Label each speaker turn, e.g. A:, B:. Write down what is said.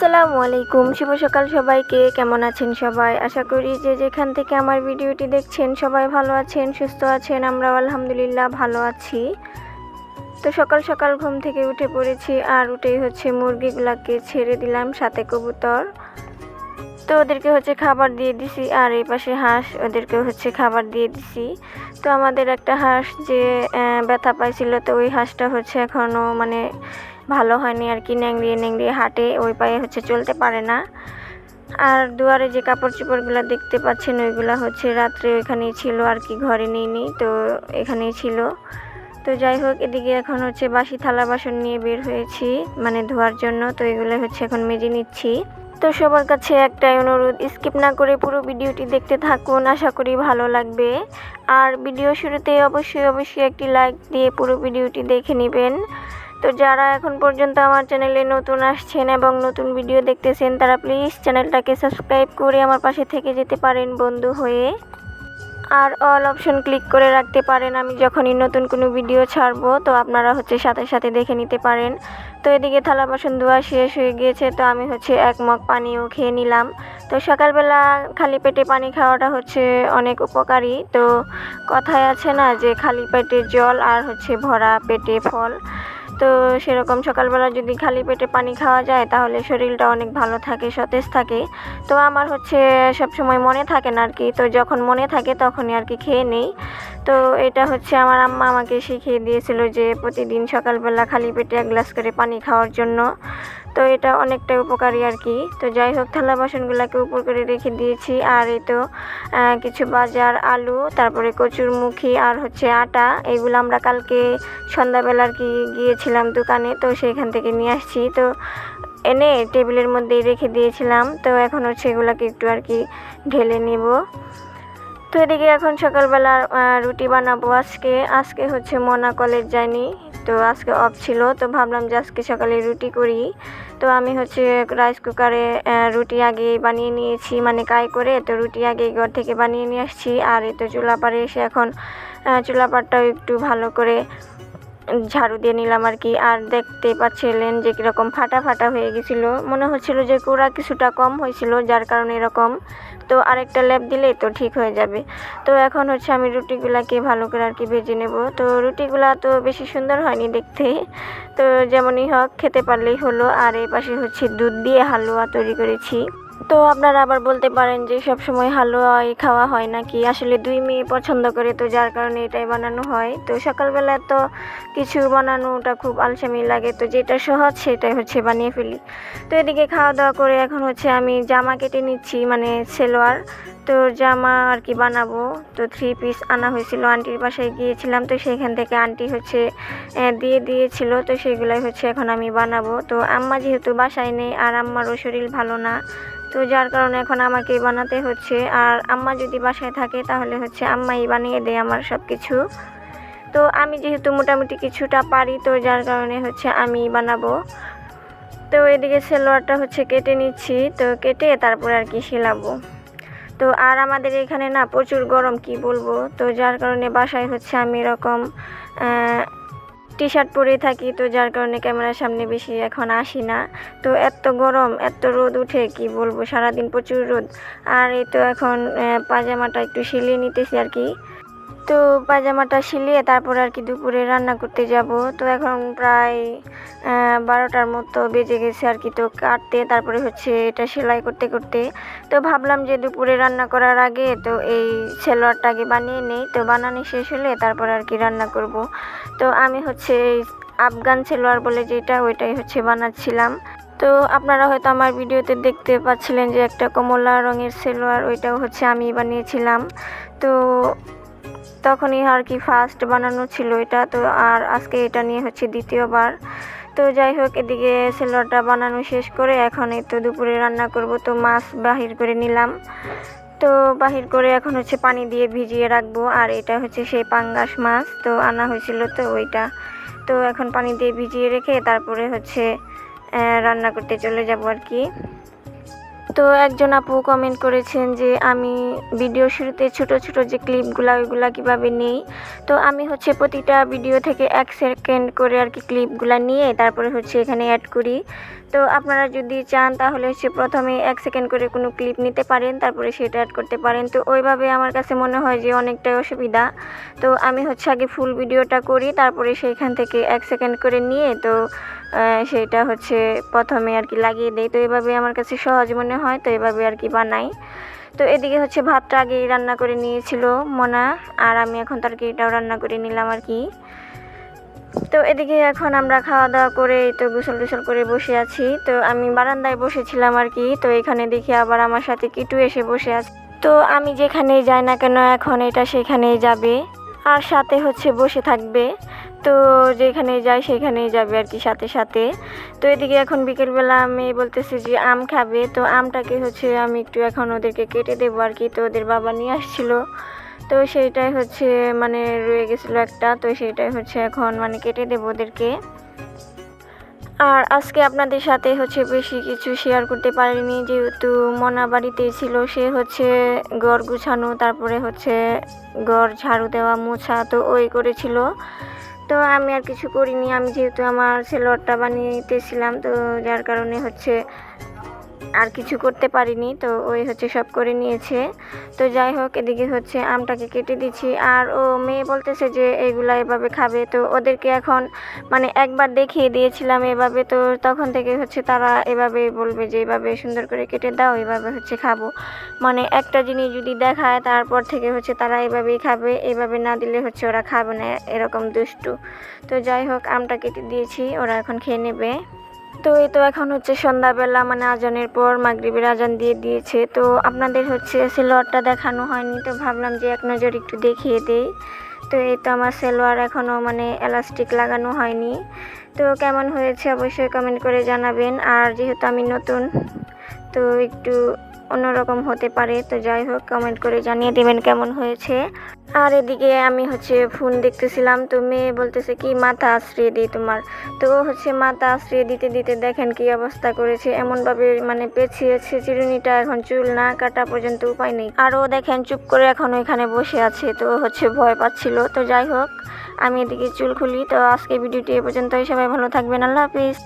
A: আসসালামু আলাইকুম। শুভ সকাল সবাইকে। কেমন আছেন সবাই? আশা করি যে যেখান থেকে আমার ভিডিওটি দেখছেন সবাই ভালো আছেন, সুস্থ আছেন, আমরাও আলহামদুলিল্লাহ ভালো আছি। তো সকাল সকাল ঘুম থেকে উঠে পড়েছি আর উঠেই হচ্ছে মুরগিগুলাকে ছেড়ে দিলাম সাথে কবুতর। তো ওদেরকে হচ্ছে খাবার দিয়ে দিছি আর এই পাশে হাঁস ওদেরকে হচ্ছে খাবার দিয়ে দিছি। তো আমাদের একটা হাঁস যে ব্যথা পাইছিল তো ওই হাঁসটা হচ্ছে এখনও মানে ভালো হয়নি আর কি, ন্যাংড়িয়ে ন্যাংড়িয়ে হাঁটে, ওই পায়ে হচ্ছে চলতে পারে না। আর দুয়ারে যে কাপড় চোপড়গুলো দেখতে পাচ্ছেন, ওইগুলো হচ্ছে রাত্রে ওইখানেই ছিল আর কি, ঘরে নিইনি তো এখানেই ছিল। তো যাই হোক, এদিকে এখন হচ্ছে বাসি থালা বাসন নিয়ে বের হয়েছি মানে ধোয়ার জন্য, তো এগুলো হচ্ছে এখন মেজে নিচ্ছি। তো সবার কাছে একটাই অনুরোধ, স্কিপ না করে পুরো ভিডিওটি দেখতে থাকুন, আশা করি ভালো লাগবে। আর ভিডিও শুরুতে অবশ্যই অবশ্যই একটি লাইক দিয়ে পুরো ভিডিওটি দেখে নেবেন। তো যারা এখন পর্যন্ত আমার চ্যানেলে নতুন আসছেন এবং নতুন ভিডিও দেখতেছেন, তারা প্লিজ চ্যানেলটাকে সাবস্ক্রাইব করে আমার পাশে থেকে যেতে পারেন বন্ধু হয়ে। আর অল অপশন ক্লিক করে রাখতে পারেন, আমি যখনই নতুন কোনো ভিডিও ছাড়বো, তো আপনারা হচ্ছে সাথে সাথে দেখে নিতে পারেন। তো এদিকে থালা বাসন ধোয়া শেষ হয়ে গিয়েছে, তো আমি হচ্ছে এক মগ পানিও খেয়ে নিলাম। তো সকালবেলা খালি পেটে পানি খাওয়াটা হচ্ছে অনেক উপকারী। তো কথায় আছে না যে, খালি পেটে জল আর হচ্ছে ভরা পেটে ফল। তো সেরকম সকালবেলা যদি খালি পেটে পানি খাওয়া যায়, তাহলে শরীরটা অনেক ভালো থাকে, সতেজ থাকে। তো আমার হচ্ছে সবসময় মনে থাকে না আর কি। তো যখন মনে থাকে তখনই আর কি খেয়ে নেই। তো এটা হচ্ছে আমার আম্মা আমাকে শিখিয়ে দিয়েছিল যে প্রতিদিন সকালবেলা খালি পেটে এক গ্লাস করে পানি খাওয়ার জন্য। তো এটা অনেকটাই উপকারী আর কি। তো যাই হোক, থালা বাসনগুলোকে উপর করে রেখে দিয়েছি। আর এই তো কিছু বাজার আলু, তারপরে কচুর মুখি আর হচ্ছে আটা, এগুলো আমরা কালকে সন্ধ্যাবেলা আর কি গিয়েছিলাম দোকানে, তো সেখান থেকে নিয়ে আসছি। তো এনে টেবিলের মধ্যেই রেখে দিয়েছিলাম। তো এখন হচ্ছে এগুলোকে একটু আর কি ঢেলে নেব। তো এদিকে এখন সকালবেলা রুটি বানাবো আজকে। আজকে হচ্ছে মনা কলেজ যাইনি তো আজকে অফ ছিল, তো ভাবলাম যে আজকে সকালে রুটি করি। তো আমি হচ্ছে রাইস কুকারে রুটি আগে বানিয়ে নিয়েছি মানে কাই করে, তো রুটি আগে ঘর থেকে বানিয়ে নিয়ে আসছি। আর এই তো চুলাপাড়ে এসে এখন চুলাপাড়টাও চুলা পাড়টাও একটু ভালো করে ঝাড়ু দিয়ে নিলাম আর কি। আর দেখতে পাচ্ছিলেন যে কীরকম ফাটা ফাটা হয়ে গেছিল। মনে হচ্ছিল যে কুড়া কিছুটা কম হয়েছিল, যার কারণে এরকম। তো আরেকটা লেপ দিলেই তো ঠিক হয়ে যাবে। তো এখন হচ্ছে আমি রুটিগুলাকে ভালো করে আর কি ভেজে নেব। তো রুটিগুলা তো বেশি সুন্দর হয়নি দেখতে। তো যেমনই হোক, খেতে পারলেই হলো। আর এই পাশে হচ্ছে দুধ দিয়ে হালুয়া তৈরি করেছি। তো আপনারা আবার বলতে পারেন যে সব সময় হালুয়াই খাওয়া হয় নাকি? আসলে দুই মেয়ে পছন্দ করে তো যার কারণে এটাই বানানো হয়। তো সকালবেলা তো কিছু বানানোটা খুব আলসামি লাগে, তো যেটা সহজ সেটাই হচ্ছে বানিয়ে ফেলি। তো এদিকে খাওয়া দাওয়া করে এখন হচ্ছে আমি জামা কেটে নিচ্ছি মানে সেলোয়ার। তো জামা আর কি বানাবো। তো থ্রি পিস আনা হয়েছিল, আন্টির বাসায় গিয়েছিলাম। তো সেখান থেকে আন্টি হচ্ছে দিয়ে দিয়েছিল। তো সেগুলাই হচ্ছে এখন আমি বানাবো। তো আম্মা যেহেতু বাসায় নেই, আর আম্মারও শরীর ভালো না, তো যার কারণে এখন আমাকেই বানাতে হচ্ছে। আর আম্মা যদি বাসায় থাকে, তাহলে হচ্ছে আম্মাই বানিয়ে দেয় আমার সব কিছু তো আমি যেহেতু মোটামুটি কিছুটা পারি, তো যার কারণে হচ্ছে আমি বানাবো। তো এদিকে সেলোয়ারটা হচ্ছে কেটে নিচ্ছি। তো কেটে তারপরে আর কি সেলাবো। তো আর আমাদের এখানে না প্রচুর গরম, কি বলব? তো যার কারণে বাসায় হচ্ছে আমি এরকম টি শার্ট পরে থাকি, তো যার কারণে ক্যামেরার সামনে বেশি এখন আসি না। তো এত গরম, এত রোদ উঠে, কি বলব? সারাদিন প্রচুর রোদ। আর এই তো এখন পাজামাটা একটু সিলিয়ে নিতেছি আর কি। তো পাজামাটা সিলিয়ে তারপর আর কি দুপুরে রান্না করতে যাব। তো এখন প্রায় বারোটার মতো বেজে গেছে আর কি তো কাটতে। তারপরে হচ্ছে এটা সেলাই করতে করতে। তো ভাবলাম যে দুপুরে রান্না করার আগে তো এই সেলোয়ারটা আগে বানিয়ে নেই। তো বানানো শেষ হলে তারপর আর কি রান্না করব। তো আমি হচ্ছে আফগান সেলোয়ার বলে যেটা, ওইটাই হচ্ছে বানাচ্ছিলাম। তো আপনারা হয়তো আমার ভিডিওতে দেখতে পাচ্ছিলেন যে একটা কমলা রঙের সেলোয়ার, ওইটাও হচ্ছে আমি বানিয়েছিলাম। তো তখনই আর কি ফার্স্ট বানানো ছিল এটা। তো আর আজকে এটা নিয়ে হচ্ছে দ্বিতীয়বার। তো যাই হোক, এদিকে সেলোয়ারটা বানানো শেষ করে এখন এই তো দুপুরে রান্না করব। তো মাছ বাহির করে নিলাম। তো বাহির করে এখন হচ্ছে পানি দিয়ে ভিজিয়ে রাখব। আর এটা হচ্ছে সেই পাঙ্গাস মাছ তো আনা হয়েছিল তো ওইটা। তো এখন পানি দিয়ে ভিজিয়ে রেখে তারপরে হচ্ছে রান্না করতে চলে যাব আর কি। তো একজন আপু কমেন্ট করেছেন যে, আমি ভিডিও শুরুতে ছোট ছোট যে ক্লিপগুলো ওইগুলো কীভাবে নেই? তো আমি হচ্ছে প্রতিটা ভিডিও থেকে এক সেকেন্ড করে আর কি ক্লিপগুলো নিয়ে তারপরে হচ্ছে এখানে অ্যাড করি। তো আপনারা যদি চান তাহলে হচ্ছে প্রথমে এক সেকেন্ড করে কোনো ক্লিপ নিতে পারেন, তারপরে সেটা অ্যাড করতে পারেন। তো ওইভাবে আমার কাছে মনে হয় যে অনেকটাই অসুবিধা। তো আমি হচ্ছে আগে ফুল ভিডিওটা করি, তারপরে সেইখান থেকে এক সেকেন্ড করে নিয়ে তো সেটা হচ্ছে প্রথমে আর কি লাগিয়ে দেই। তো এভাবে আমার কাছে সহজ মনে হয়, তো এভাবে আর কি বানাই। তো এদিকে হচ্ছে ভাতটা আগেই রান্না করে নিয়েছিল মনা, আর আমি এখন তরকারিটাও রান্না করে নিলাম আর কি। তো এদিকে এখন আমরা খাওয়া দাওয়া করে তো গোসল টোসল করে বসে আছি। তো আমি বারান্দায় বসেছিলাম আর কি। তো এখানে দেখি আবার আমার সাথে কিটু এসে বসে আছে। তো আমি যেখানেই যাই না কেন এখন এটা সেখানেই যাবে। আর সাথে হচ্ছে বসে থাকবে। তো যেখানে যাই সেখানেই যাবে আর কি সাথে সাথে। তো এদিকে এখন বিকেলবেলা আমি বলতেছি যে আম খাবে। তো আমটাকে হচ্ছে আমি একটু এখন ওদেরকে কেটে দেবো আর কি। তো ওদের বাবা নিয়ে আসছিল। তো সেইটাই হচ্ছে মানে রয়ে গেছিল একটা, তো সেইটাই হচ্ছে এখন মানে কেটে দেবো ওদেরকে। আর আজকে আপনাদের সাথে হচ্ছে বেশি কিছু শেয়ার করতে পারিনি, যেহেতু মনা বাড়িতেই ছিল, সে হচ্ছে গড় গুছানো, তারপরে হচ্ছে গড় ঝাড়ু দেওয়া, মোছা, তো ওই করেছিল। তো আমি আর কিছু করিনি, আমি যেহেতু আমার সেলোয়ারটা বানিয়েতেছিলাম, তো যার কারণে হচ্ছে আর কিছু করতে পারিনি, তো ওই হচ্ছে সব করে নিয়েছে। তো যাই হোক, এদিকে হচ্ছে আমটাকে কেটে দিচ্ছি। আর ও মেয়ে বলতেছে যে এইগুলা এভাবে খাবে, তো ওদেরকে এখন মানে একবার দেখিয়ে দিয়েছিলাম এভাবে, তো তখন থেকে হচ্ছে তারা এভাবে বলবে যে এভাবে সুন্দর করে কেটে দাও, এভাবে হচ্ছে খাব। মানে একটা জিনিস যদি দেখায়, তারপর থেকে হচ্ছে তারা এভাবেই খাবে, এভাবে না দিলে হচ্ছে ওরা খাবে না, এরকম দুষ্টু। তো যাই হোক, আমটা কেটে দিয়েছি, ওরা এখন খেয়ে নেবে। তো এই তো এখন হচ্ছে সন্ধ্যাবেলা মানে আজানের পর মাগরীবের আজান দিয়ে দিয়েছে। তো আপনাদের হচ্ছে সেলোয়ারটা দেখানো হয়নি, তো ভাবলাম যে এক নজর একটু দেখিয়ে দেই। তো এই তো আমার সেলোয়ার এখনও মানে এলাস্টিক লাগানো হয়নি। তো কেমন হয়েছে অবশ্যই কমেন্ট করে জানাবেন। আর যেহেতু আমি নতুন, তো একটু অন্যরকম হতে পারে। তো যাই হোক কমেন্ট করে জানিয়ে দেবেন কেমন হয়েছে। আর এদিকে আমি হচ্ছে ফোন দেখতেছিলাম, তো মেয়ে বলতেছে কি, মাথা আশ্রিয়ে দিই তোমার। তো হচ্ছে মাথা আশ্রিয়ে দিতে দিতে দেখেন কি অবস্থা করেছে। এমনভাবে মানে পেছিয়েছে চিরুনিটা এখন চুল না কাটা পর্যন্ত উপায় নেই। আরও দেখেন চুপ করে এখন ওইখানে বসে আছে, তো হচ্ছে ভয় পাচ্ছিল। তো যাই হোক, আমি এদিকে চুল খুলি। তো আজকে ভিডিওটি এ পর্যন্তই। সবাই ভালো থাকবেন। আল্লাহ হাফিজ।